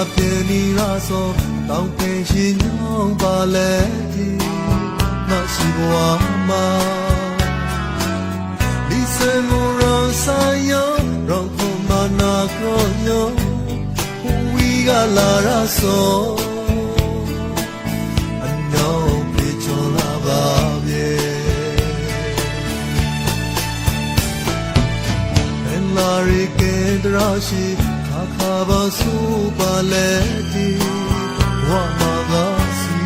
မှာပြင်းနေရဆိုတောင်းပင်ရှင်ညောင်းပါလေဒီမရှိဘဝမှာဒီစံမရောဆိုင်ယောရောခုမနာကောညောဝီကလာရဆိုအညောင်းပြေချောလာပါပြေ En la riqueza shi kha kha ba su ba le ti wa ma ga si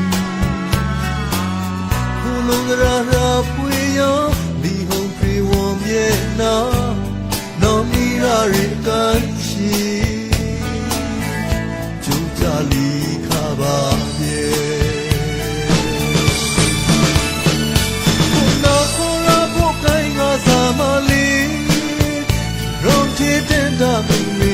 ku lu ra ra pui yo li hong pri wo mye na no mi ra ri kai shi chu cha li kha ba ye နာခေါ်လာဖို့ကိုင်းကစားမလေးရုံချစ်တဲ့တာမင်းလေးသာမဖို့နဲ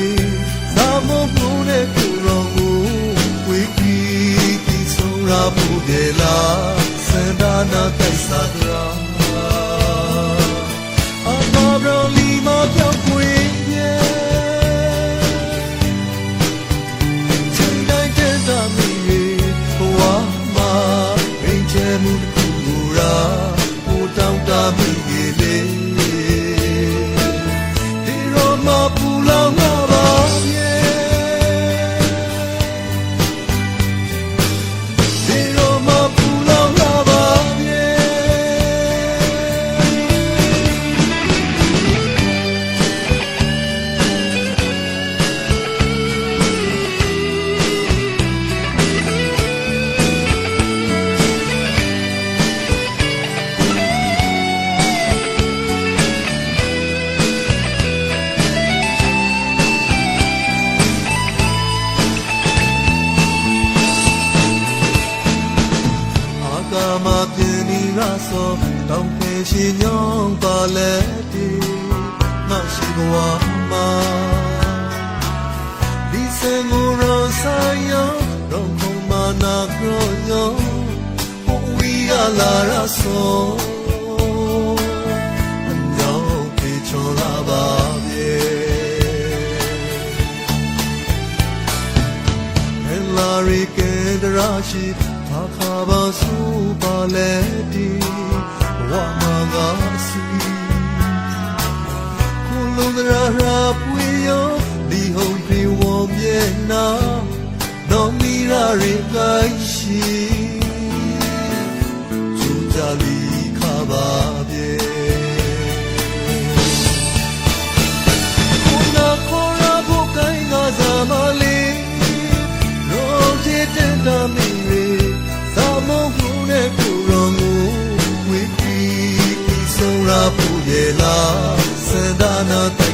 ့ပြူတော်မူဝေကီတီဆုံးရာဖို့တယ်လားစန္ဒနာတိုက်စားကြအမ ဘရလီမပြောင်းခွေရဲ့ချိန်တိုင်းတဲ့တာမီဘဝမှာရင်ချမ်းမှုတစ်ခုကိုရာဟိုတောင်း နေရဆိုတောင်းဖေရှင်ညောင်းပါလေဒီမရှိဘဝမှာဒီစင်ကိုရောဆိုင်ယောတော့ခုံမနာကြောညောဟိုဝီကလာရဆိုအညောင်းပြေချောလာပါပြေ En la riqueza rashi Takaba su baleti Wamagasi Kulundra rapuyo Li hong pri wom yena No mira rikaishi Chujali kaba ဝိကီဒီဆုံးရဖို့ရဲ့လားစန္ဒနာတ